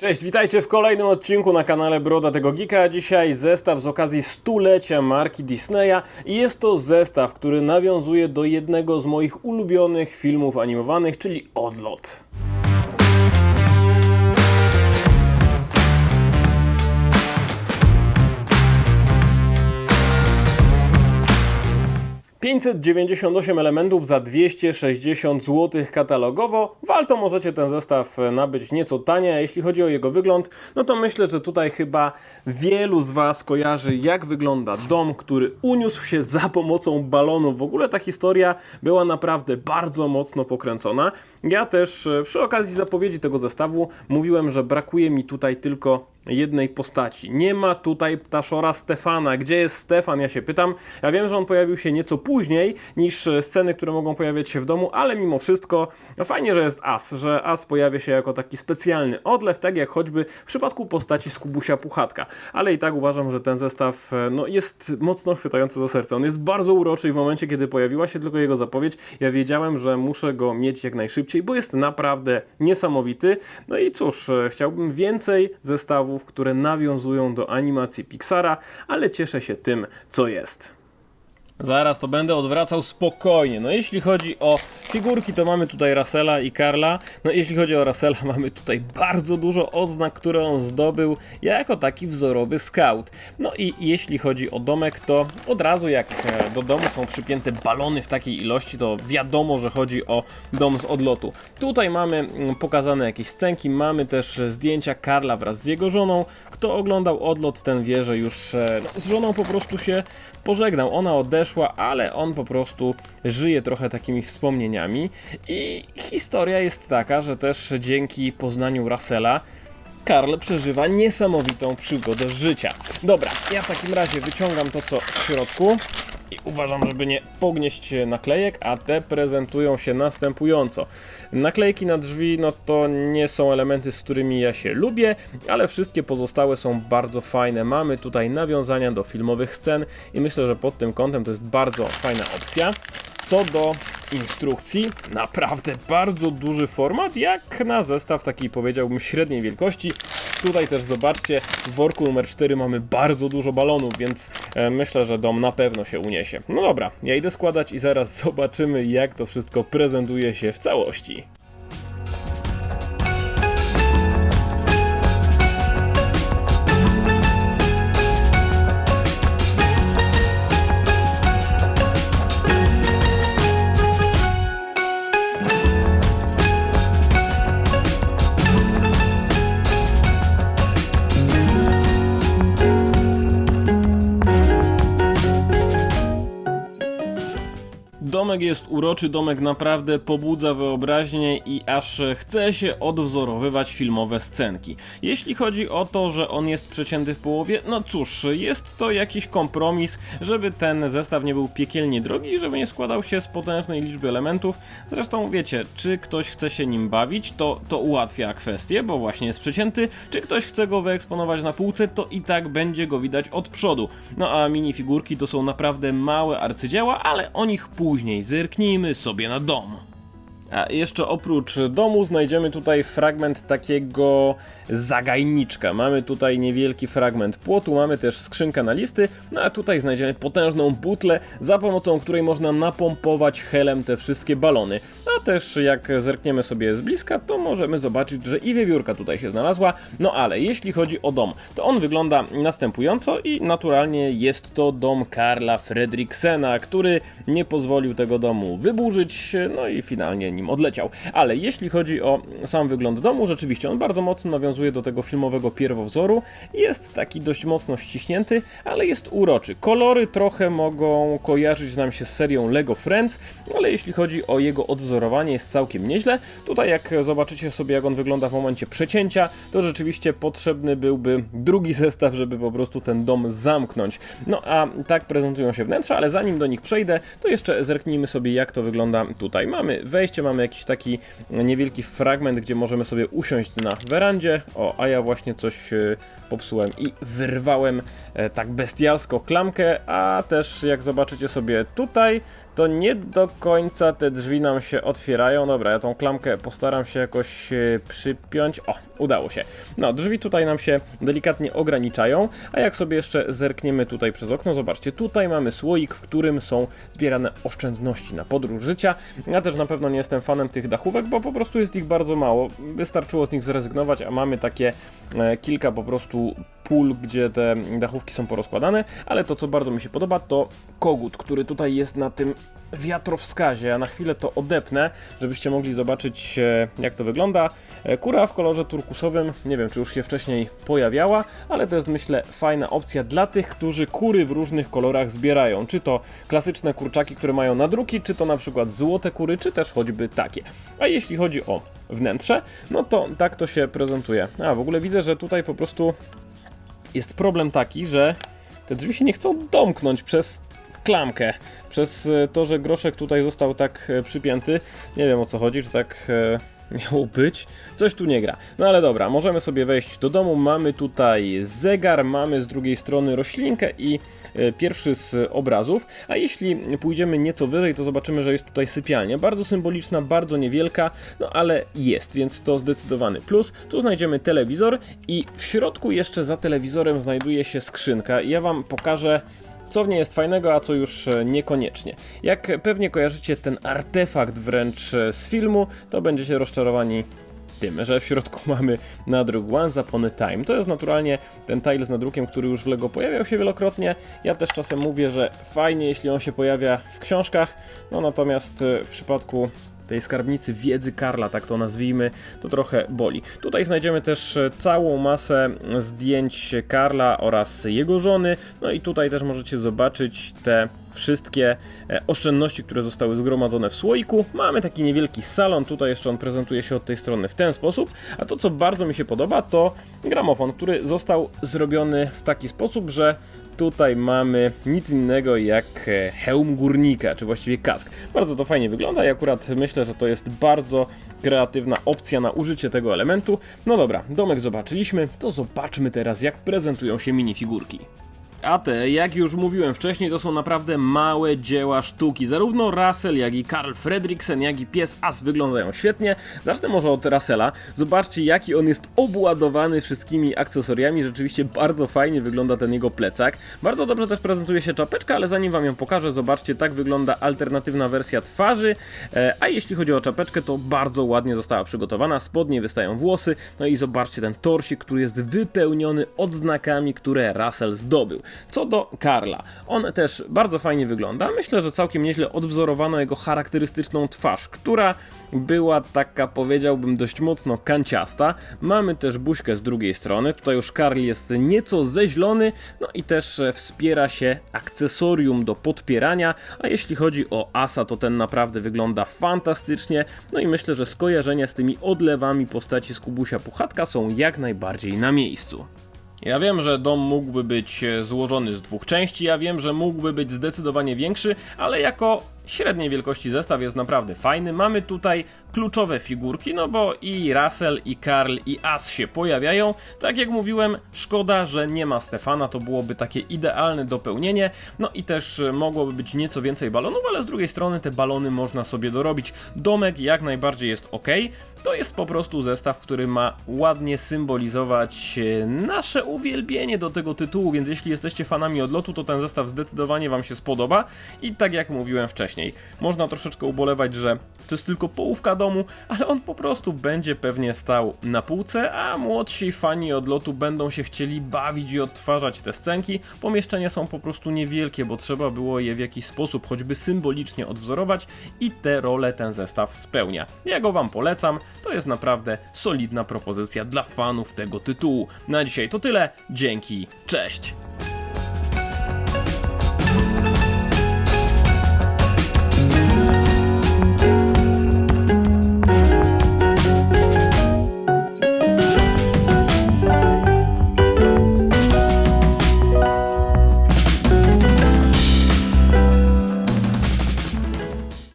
Cześć, witajcie w kolejnym odcinku na kanale Broda tego Geeka. Dzisiaj zestaw z okazji stulecia marki Disneya i jest to zestaw, który nawiązuje do jednego z moich ulubionych filmów animowanych, czyli Odlot. ...598 elementów za 260 zł katalogowo. Walto możecie ten zestaw e, nabyć nieco taniej, a jeśli chodzi o jego wygląd, no to myślę, że tutaj chyba wielu z Was kojarzy, jak wygląda dom, który uniósł się za pomocą balonu. W ogóle ta historia była naprawdę bardzo mocno pokręcona. Ja też e, przy okazji zapowiedzi tego zestawu mówiłem, że brakuje mi tutaj tylko jednej postaci. Nie ma tutaj ptaszora Stefana. Gdzie jest Stefan? Ja się pytam. Ja wiem, że on pojawił się nieco później niż e, sceny, które mogą pojawiać się w domu, ale mimo wszystko no fajnie, że jest As, że As pojawia się jako taki specjalny odlew, tak jak choćby w przypadku postaci z Kubusia Puchatka. Ale i tak uważam, że ten zestaw e, no, jest mocno chwytający za serce. On jest bardzo uroczy i w momencie, kiedy pojawiła się tylko jego zapowiedź, ja wiedziałem, że muszę go mieć jak najszybciej, bo jest naprawdę niesamowity. No i cóż, e, chciałbym więcej zestawów, które nawiązują do animacji Pixara, ale cieszę się tym, co jest. Zaraz to będę odwracał spokojnie. No jeśli chodzi o figurki, to mamy tutaj Russella i Karla. No jeśli chodzi o Russella, mamy tutaj bardzo dużo oznak, które on zdobył jako taki wzorowy scout. No i jeśli chodzi o domek, to od razu jak e, do domu są przypięte balony w takiej ilości, to wiadomo, że chodzi o dom z odlotu. Tutaj mamy mm, pokazane jakieś scenki, mamy też zdjęcia Karla wraz z jego żoną. Kto oglądał odlot, ten wie, że już no, z żoną po prostu się pożegnał. Ona odeszła, ale on po prostu żyje trochę takimi wspomnieniami. I historia jest taka, że też dzięki poznaniu Russella Karl przeżywa niesamowitą przygodę życia. Dobra, ja w takim razie wyciągam to, co w środku. I uważam, żeby nie pognieść naklejek, a te prezentują się następująco. Naklejki na drzwi, no to nie są elementy, z którymi ja się lubię, ale wszystkie pozostałe są bardzo fajne. Mamy tutaj nawiązania do filmowych scen i myślę, że pod tym kątem to jest bardzo fajna opcja. Co do instrukcji, naprawdę bardzo duży format, jak na zestaw takiej powiedziałbym średniej wielkości. Tutaj też zobaczcie, w worku numer 4 mamy bardzo dużo balonów, więc e, myślę, że dom na pewno się uniesie. No dobra, ja idę składać i zaraz zobaczymy, jak to wszystko prezentuje się w całości. Domek jest uroczy, domek naprawdę pobudza wyobraźnię i aż chce się odwzorowywać filmowe scenki. Jeśli chodzi o to, że on jest przecięty w połowie, no cóż, jest to jakiś kompromis, żeby ten zestaw nie był piekielnie drogi i żeby nie składał się z potężnej liczby elementów. Zresztą wiecie, czy ktoś chce się nim bawić, to, to ułatwia kwestię, bo właśnie jest przecięty, czy ktoś chce go wyeksponować na półce, to i tak będzie go widać od przodu. No a minifigurki to są naprawdę małe arcydzieła, ale o nich później. Zerknijmy sobie na dom. A jeszcze oprócz domu znajdziemy tutaj fragment takiego zagajniczka. Mamy tutaj niewielki fragment płotu, mamy też skrzynkę na listy, no a tutaj znajdziemy potężną butlę, za pomocą której można napompować helem te wszystkie balony. A też jak zerkniemy sobie z bliska, to możemy zobaczyć, że i wiewiórka tutaj się znalazła. No ale jeśli chodzi o dom, to on wygląda następująco i naturalnie jest to dom Karla Fredriksena, który nie pozwolił tego domu wyburzyć, no i finalnie nim odleciał. Ale jeśli chodzi o sam wygląd domu, rzeczywiście on bardzo mocno nawiązuje do tego filmowego pierwowzoru. Jest taki dość mocno ściśnięty, ale jest uroczy. Kolory trochę mogą kojarzyć nam się z serią Lego Friends, ale jeśli chodzi o jego odwzorowanie jest całkiem nieźle. Tutaj jak zobaczycie sobie jak on wygląda w momencie przecięcia, to rzeczywiście potrzebny byłby drugi zestaw, żeby po prostu ten dom zamknąć. No a tak prezentują się wnętrza, ale zanim do nich przejdę, to jeszcze zerknijmy sobie jak to wygląda tutaj. Mamy wejście, mamy jakiś taki niewielki fragment, gdzie możemy sobie usiąść na werandzie. O, a ja właśnie coś e, popsułem i wyrwałem e, tak bestialsko klamkę, a też jak zobaczycie sobie tutaj, to nie do końca te drzwi nam się otwierają. Dobra, ja tą klamkę postaram się jakoś e, przypiąć. O, udało się. No, drzwi tutaj nam się delikatnie ograniczają, a jak sobie jeszcze zerkniemy tutaj przez okno, zobaczcie, tutaj mamy słoik, w którym są zbierane oszczędności na podróż życia. Ja też na pewno nie jestem fanem tych dachówek, bo po prostu jest ich bardzo mało. Wystarczyło z nich zrezygnować, a mamy takie e, kilka po prostu pól, gdzie te dachówki są porozkładane, ale to co bardzo mi się podoba to kogut, który tutaj jest na tym wiatrowskazie. Ja na chwilę to odepnę, żebyście mogli zobaczyć e, jak to wygląda. E, Kura w kolorze turkusowym, nie wiem czy już się wcześniej pojawiała, ale to jest myślę fajna opcja dla tych, którzy kury w różnych kolorach zbierają. Czy to klasyczne kurczaki, które mają nadruki, czy to na przykład złote kury, czy też choćby takie. A jeśli chodzi o wnętrze, no to tak to się prezentuje. A w ogóle widzę, że tutaj po prostu jest problem taki, że te drzwi się nie chcą domknąć przez klamkę. Przez e, to, że groszek tutaj został tak e, przypięty. Nie wiem o co chodzi, czy tak e, miało być. Coś tu nie gra. No ale dobra, możemy sobie wejść do domu. Mamy tutaj zegar, mamy z drugiej strony roślinkę i pierwszy z obrazów. A jeśli pójdziemy nieco wyżej, to zobaczymy, że jest tutaj sypialnia. Bardzo symboliczna, bardzo niewielka, no ale jest, więc to zdecydowany plus. Tu znajdziemy telewizor i w środku jeszcze za telewizorem znajduje się skrzynka. Ja wam pokażę co w niej jest fajnego, a co już e, niekoniecznie. Jak pewnie kojarzycie ten artefakt wręcz e, z filmu, to będziecie rozczarowani tym, że w środku mamy nadruk Once Upon a Time. To jest naturalnie ten tile z nadrukiem, który już w LEGO pojawiał się wielokrotnie. Ja też czasem mówię, że fajnie, jeśli on się pojawia w książkach, no natomiast e, w przypadku tej skarbnicy wiedzy Karla, tak to nazwijmy, to trochę boli. Tutaj znajdziemy też e, całą masę zdjęć Karla oraz jego żony, no i tutaj też możecie zobaczyć te wszystkie e, oszczędności, które zostały zgromadzone w słoiku. Mamy taki niewielki salon, tutaj jeszcze on prezentuje się od tej strony w ten sposób, a to co bardzo mi się podoba to gramofon, który został zrobiony w taki sposób, że tutaj mamy nic innego jak e, hełm górnika, czy właściwie kask. Bardzo to fajnie wygląda i akurat myślę, że to jest bardzo kreatywna opcja na użycie tego elementu. No dobra, domek zobaczyliśmy, to zobaczmy teraz jak prezentują się minifigurki. A te, jak już mówiłem wcześniej, to są naprawdę małe dzieła sztuki. Zarówno Russell, jak i Karl Fredriksen, jak i pies As wyglądają świetnie. Zacznę może od Russella. Zobaczcie, jaki on jest obładowany wszystkimi akcesoriami. Rzeczywiście bardzo fajnie wygląda ten jego plecak. Bardzo dobrze też prezentuje się czapeczka, ale zanim wam ją pokażę, zobaczcie, tak wygląda alternatywna wersja twarzy. E, a jeśli chodzi o czapeczkę, to bardzo ładnie została przygotowana. Spodnie wystają włosy. No i zobaczcie ten torsik, który jest wypełniony odznakami, które Russell zdobył. Co do Karla, on też bardzo fajnie wygląda. Myślę, że całkiem nieźle odwzorowano jego charakterystyczną twarz, która była taka, powiedziałbym, dość mocno kanciasta. Mamy też buźkę z drugiej strony. Tutaj już Karl jest nieco zeźlony, no i też e, wspiera się akcesorium do podpierania. A jeśli chodzi o Asa, to ten naprawdę wygląda fantastycznie. No i myślę, że skojarzenia z tymi odlewami postaci z Kubusia Puchatka są jak najbardziej na miejscu. Ja wiem, że dom mógłby być e, złożony z dwóch części, ja wiem, że mógłby być zdecydowanie większy, ale jako średniej wielkości zestaw jest naprawdę fajny. Mamy tutaj kluczowe figurki, no bo i Russell, i Karl, i As się pojawiają. Tak jak mówiłem, szkoda, że nie ma Stefana, to byłoby takie idealne dopełnienie. No i też e, mogłoby być nieco więcej balonów, ale z drugiej strony te balony można sobie dorobić. Domek jak najbardziej jest ok. To jest po prostu zestaw, który ma ładnie symbolizować e, nasze uwielbienie do tego tytułu, więc jeśli jesteście fanami odlotu, to ten zestaw zdecydowanie Wam się spodoba. I tak jak mówiłem wcześniej, można troszeczkę ubolewać, że to jest tylko połówka domu, ale on po prostu będzie pewnie stał na półce, a młodsi fani odlotu będą się chcieli bawić i odtwarzać te scenki. Pomieszczenia są po prostu niewielkie, bo trzeba było je w jakiś sposób choćby symbolicznie odwzorować i te role ten zestaw spełnia. Ja go Wam polecam, to jest naprawdę solidna propozycja dla fanów tego tytułu. Na dzisiaj to tyle, dzięki, cześć!